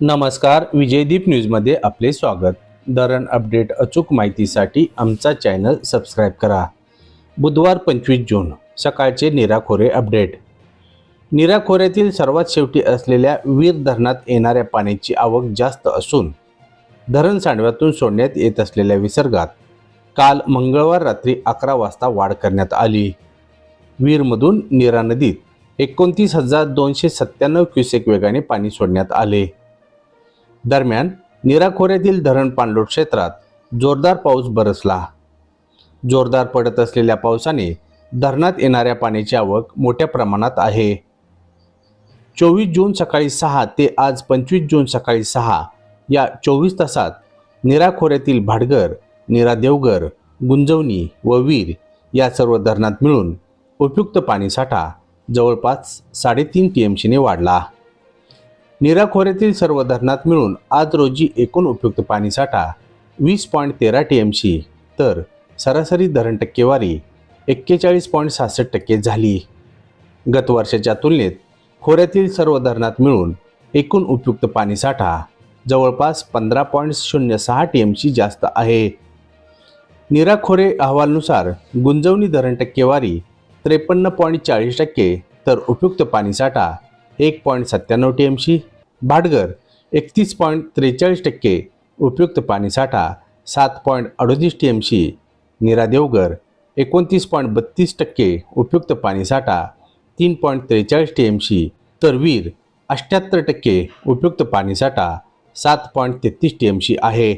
नमस्कार विजयदीप न्यूजमध्ये आपले स्वागत. धरण अपडेट अचूक माहितीसाठी आमचा चॅनल सबस्क्राईब करा. बुधवार पंचवीस जून सकाळचे निराखोरे अपडेट. निराखोऱ्यातील सर्वात शेवटी असलेल्या वीर धरणात येणाऱ्या पाण्याची आवक जास्त असून धरण सांडव्यातून सोडण्यात येत असलेल्या विसर्गात काल मंगळवार रात्री अकरा वाजता वाढ करण्यात आली. वीरमधून नीरा नदीत एकोणतीस हजार दोनशे सत्त्याण्णव क्युसेक वेगाने पाणी सोडण्यात आले. दरम्यान नीरा खोऱ्यातील धरण पाणलोट क्षेत्रात जोरदार पाऊस बरसला. जोरदार पडत असलेल्या पावसाने धरणात येणाऱ्या पाण्याची आवक मोठ्या प्रमाणात आहे. चोवीस जून सकाळी सहा ते आज पंचवीस जून सकाळी सहा या चोवीस तासात नीरा खोऱ्यातील भाटगर नीरा गुंजवणी व वीर या सर्व धरणात मिळून उपयुक्त पाणीसाठा जवळपास साडेतीन टी एम सीने वाढला. नीरा खोऱ्यातील सर्व धरणात मिळून आज रोजी एकूण उपयुक्त पाणीसाठा वीस पॉईंट तेरा टी एम तर सरासरी धरण टक्केवारी एक्केचाळीस पॉईंट सहासष्ट टक्के झाली. गत वर्षाच्या तुलनेत खोऱ्यातील सर्व धरणात मिळून एकूण उपयुक्त पाणीसाठा जवळपास पंधरा पॉईंट शून्य सहा टी एम जास्त आहे. नीरा खोरे गुंजवणी धरण टक्केवारी त्रेपन्न पॉईंट चाळीस टक्के तर उपयुक्त पाणीसाठा एक पॉईंट सत्त्याण्णव टी एम सी एकतीस पॉईंट त्रेचाळीस टक्के उपयुक्त पाणीसाठा सात पॉईंट अडोतीस T M C Nira Devghar एकोणतीस पॉईंट बत्तीस टक्के उपयुक्त पाणीसाठा तीन पॉईंट त्रेचाळीस टी एम सी तर वीर अठ्ठ्याहत्तर टक्के उपयुक्त पाणीसाठा सात पॉईंट तेहतीस टी एम सी आहे.